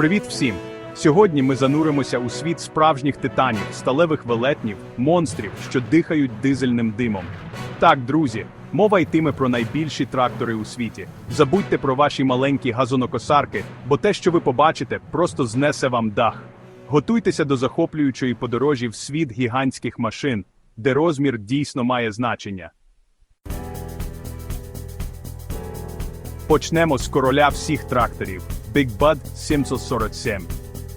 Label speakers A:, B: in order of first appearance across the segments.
A: Привіт всім! Сьогодні ми зануримося у світ справжніх титанів, сталевих велетнів, монстрів, що дихають дизельним димом. Так, друзі, мова йтиме про найбільші трактори у світі. Забудьте про ваші маленькі газонокосарки, бо те, що ви побачите, просто знесе вам дах. Готуйтеся до захоплюючої подорожі в світ гігантських машин, де розмір дійсно має значення. Почнемо з короля всіх тракторів Big Bud 747.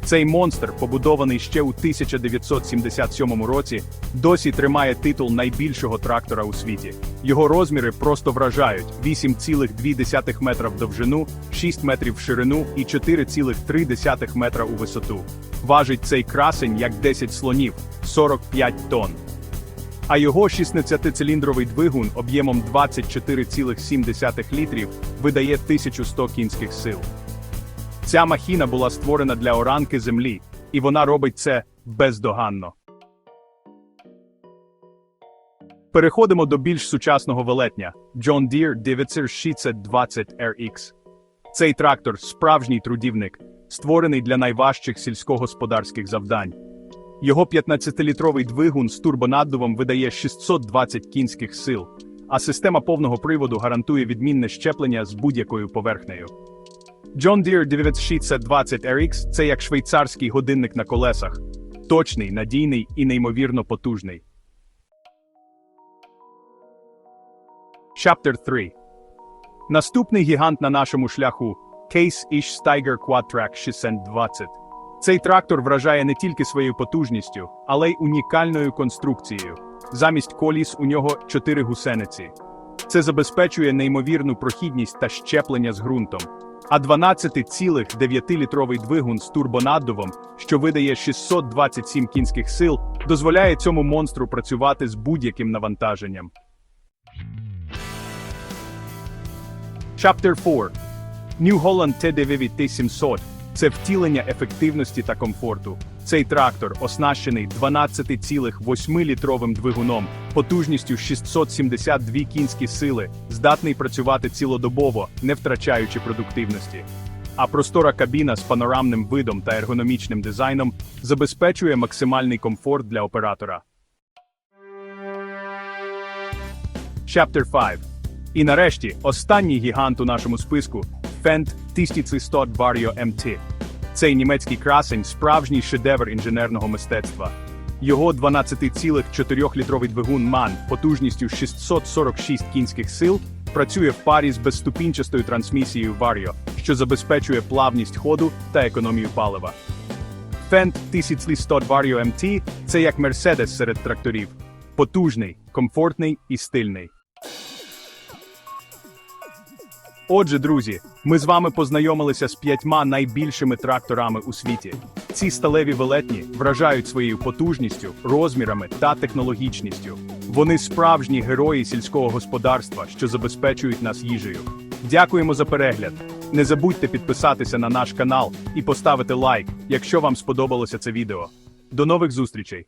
A: Цей монстр, побудований ще у 1977 році, досі тримає титул найбільшого трактора у світі. Його розміри просто вражають: 8,2 метра в довжину, 6 метрів в ширину і 4,3 метра у висоту. Важить цей красень як 10 слонів 45 тонн. А його 16-циліндровий двигун об'ємом 24,7 літрів видає 1100 кінських сил. Ця махіна була створена для оранки землі, і вона робить це бездоганно. Переходимо до більш сучасного велетня John Deere 920 RX. Цей трактор справжній трудівник, створений для найважчих сільськогосподарських завдань. Його 15-літровий двигун з турбонаддувом видає 620 кінських сил, а система повного приводу гарантує відмінне щеплення з будь-якою поверхнею. John Deere 920 RX – це як швейцарський годинник на колесах. Точний, надійний і неймовірно потужний. Chapter 3 Наступний гігант на нашому шляху Case Steiger Quadtrack 620. Цей трактор вражає не тільки своєю потужністю, але й унікальною конструкцією. Замість коліс у нього чотири гусениці. Це забезпечує неймовірну прохідність та щеплення з ґрунтом. А 12,9-літровий двигун з турбонаддувом, що видає 627 кінських сил, дозволяє цьому монстру працювати з будь-яким навантаженням. Chapter 4 New Holland T9 700 – це втілення ефективності та комфорту. Цей трактор оснащений 12,8-літровим двигуном, потужністю 672 кінські сили, здатний працювати цілодобово, не втрачаючи продуктивності. А простора кабіна з панорамним видом та ергономічним дизайном забезпечує максимальний комфорт для оператора. Chapter 5 І нарешті, останній гігант у нашому списку Fendt 1100 Vario MT. Цей німецький красень справжній шедевр інженерного мистецтва. Його 12,4-літровий двигун MAN потужністю 646 кінських сил працює в парі з безступінчастою трансмісією Vario, що забезпечує плавність ходу та економію палива. Fendt 1100 Vario MT – це як Mercedes серед тракторів. Потужний, комфортний і стильний. Отже, друзі, ми з вами познайомилися з п'ятьма найбільшими тракторами у світі. Ці сталеві велетні вражають своєю потужністю, розмірами та технологічністю. Вони справжні герої сільського господарства, що забезпечують нас їжею. Дякуємо за перегляд. Не забудьте підписатися на наш канал і поставити лайк, якщо вам сподобалося це відео. До нових зустрічей!